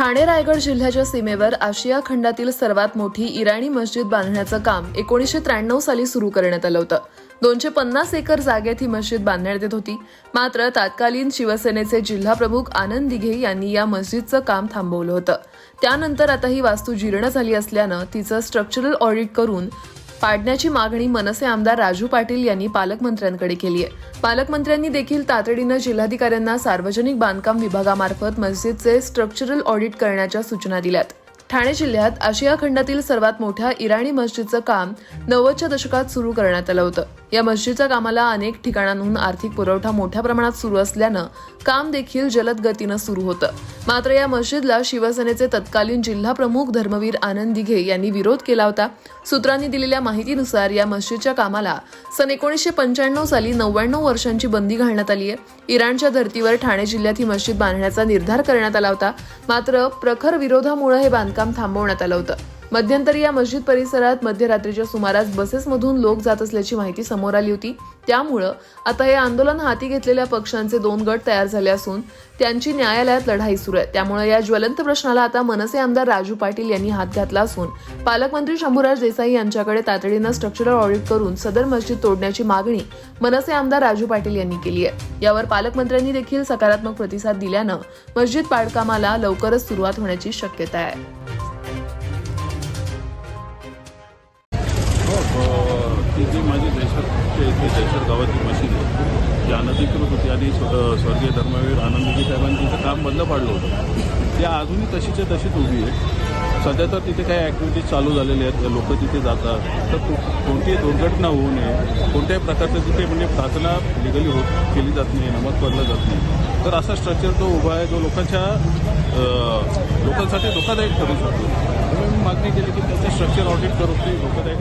ठाणे रायगड जिल्ह्याच्या सीमेवर आशिया खंडातील सर्वात मोठी इराणी मस्जिद बांधण्याचं काम एकोणीसशे त्र्याण्णव साली सुरू करण्यात आलं होतं. दोनशे पन्नास एकर जागेत ही मस्जिद बांधण्यात येत होती. मात्र तत्कालीन शिवसेनेचे जिल्हा प्रमुख आनंद दिघे यांनी या मस्जिदचं काम थांबवलं होतं. त्यानंतर आता ही वास्तू जीर्ण झाली असल्यानं तिचं स्ट्रक्चरल ऑडिट करून पाडण्याची मागणी मनसे आमदार राजू पाटील यांनी पालकमंत्र्यांकडे केली आहे पालकमंत्र्यांनी देखील तातडीनं जिल्हाधिकाऱ्यांना सार्वजनिक बांधकाम विभागामार्फत मस्जिदचे स्ट्रक्चरल ऑडिट करण्याच्या सूचना दिल्यात. ठाणे जिल्ह्यात आशिया खंडातील सर्वात मोठ्या इराणी मस्जिदचं काम नव्वदच्या दशकात सुरू करण्यात आलं होतं. या मस्जिदच्या कामाला अनेक ठिकाणांहून आर्थिक पुरवठा मोठ्या प्रमाणात सुरू असल्यानं काम देखील जलद गतीनं सुरू होतं. मात्र या मस्जिदला शिवसेनेचे तत्कालीन जिल्हा प्रमुख धर्मवीर आनंद दिघे यांनी विरोध केला होता. सूत्रांनी दिलेल्या माहितीनुसार या मस्जिदच्या कामाला सन एकोणीसशे पंच्याण्णव साली नव्याण्णव वर्षांची बंदी घालण्यात आली आहे इराणच्या धर्तीवर ठाणे जिल्ह्यात ही मस्जिद बांधण्याचा निर्धार करण्यात आला होता. मात्र प्रखर विरोधामुळे हे बांधकाम थांबवण्यात आलं होतं. मध्यंतरी या मस्जिद परिसरात मध्यरात्रीच्या सुमारास बसेसमधून लोक जात असल्याची माहिती समोर आली होती. त्यामुळं आता हे आंदोलन हाती घेतलेल्या पक्षांचे दोन गट तयार झाले असून त्यांची न्यायालयात लढाई सुरू आहे. त्यामुळे या ज्वलंत प्रश्नाला आता मनसे आमदार राजू पाटील यांनी हात घातला असून पालकमंत्री शंभूराज देसाई यांच्याकडे तातडीनं स्ट्रक्चरल ऑडिट करून सदर मस्जिद तोडण्याची मागणी मनसे आमदार राजू पाटील यांनी केली आहे. यावर पालकमंत्र्यांनी देखील सकारात्मक प्रतिसाद दिल्यानं मस्जिद पाडकामाला लवकरच सुरुवात होण्याची शक्यता आहे. माझी देशात इथे देशर मशीद मशीन आहे. जी अनधिकृत होती आणि स्वर्गीय धर्मवीर आनंदजी साहेबांनी तिचं काम बंद पाडलं होतं. त्या अजूनही तशीच्या तशीच उभी आहे सध्या तर तिथे काही ॲक्टिव्हिटीज चालू झालेल्या आहेत. लोक तिथे जातात. तर कोणतीही दुर्घटना होऊ नये. कोणत्याही प्रकारचं तिथे म्हणजे प्रार्थना लिगली होत केली जात नाही नमक पडलं जात नाही. तर असा स्ट्रक्चर तो उभा आहे जो लोकांच्या लोकांसाठी धोकादायक ठरू शकतो. म्हणून मी मागणी केली की त्याचं स्ट्रक्चर ऑडिट करून ते धोकादायक